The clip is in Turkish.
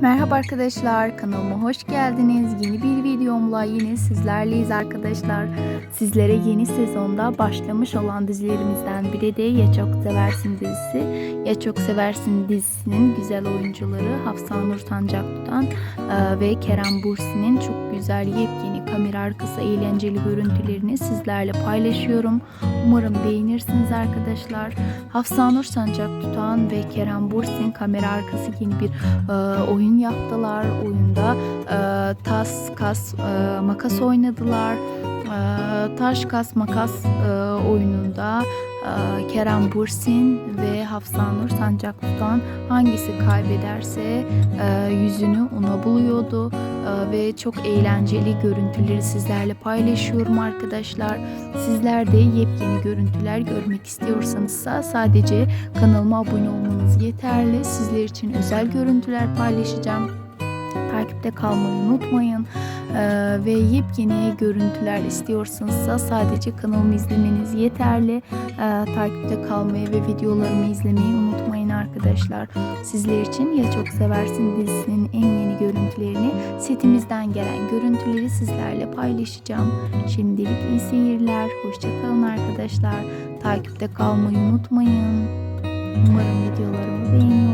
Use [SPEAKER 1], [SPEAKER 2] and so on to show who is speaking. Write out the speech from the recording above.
[SPEAKER 1] Merhaba arkadaşlar kanalıma hoş geldiniz. Yeni bir videomla yine sizlerleyiz arkadaşlar. Sizlere yeni sezonda başlamış olan dizilerimizden biri de Ya Çok Seversin dizisi. Ya Çok Seversin dizisinin güzel oyuncuları Hafsa Nur Sancak Tutan e, ve Kerem Bursi'nin çok güzel yepyeni kamera arkası eğlenceli görüntülerini sizlerle paylaşıyorum. Umarım beğenirsiniz arkadaşlar. Hafsa Nur Sancak Tutan ve Kerem Bursi'nin kamera arkası yeni bir e, oyun yaptılar. Oyunda e, tas, kas, e, makas oynadılar. E, taş, kas, makas e, oyununda Kerem Bursin ve Hafsa Nur Sancak hangisi kaybederse e, yüzünü ona buluyordu. E, ve çok eğlenceli görüntüleri sizlerle paylaşıyorum arkadaşlar. Sizler de yepyeni görüntüler görmek istiyorsanızsa sadece kanalıma abone olmanız yeterli. Sizler için özel görüntüler paylaşacağım. Takipte kalmayı unutmayın. Ee, ve yepyeni görüntüler istiyorsanızsa sadece kanalımı izlemeniz yeterli. Ee, takipte kalmayı ve videolarımı izlemeyi unutmayın arkadaşlar. Sizler için Ya Çok Seversin dizisinin en yeni görüntülerini setimizden gelen görüntüleri sizlerle paylaşacağım. Şimdilik iyi seyirler. Hoşçakalın arkadaşlar. Takipte kalmayı unutmayın. Umarım videolarımı beğeniyorsunuz.